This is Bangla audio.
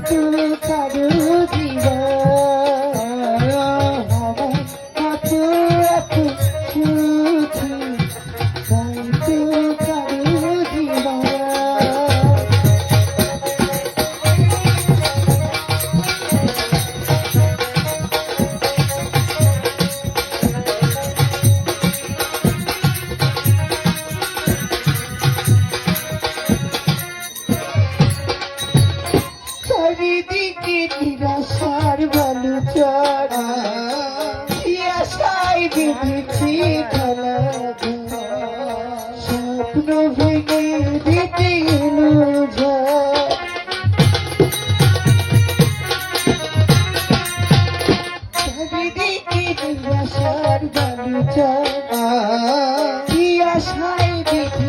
যাইতো কারও চারিদিকে নিরাশার বালুচর আশায় বেঁধেছি খেলা স্বপ্ন ভেঙে দিতে এলো চারিদিকে নিরাশার বালুচর আশায় বেঁধেছি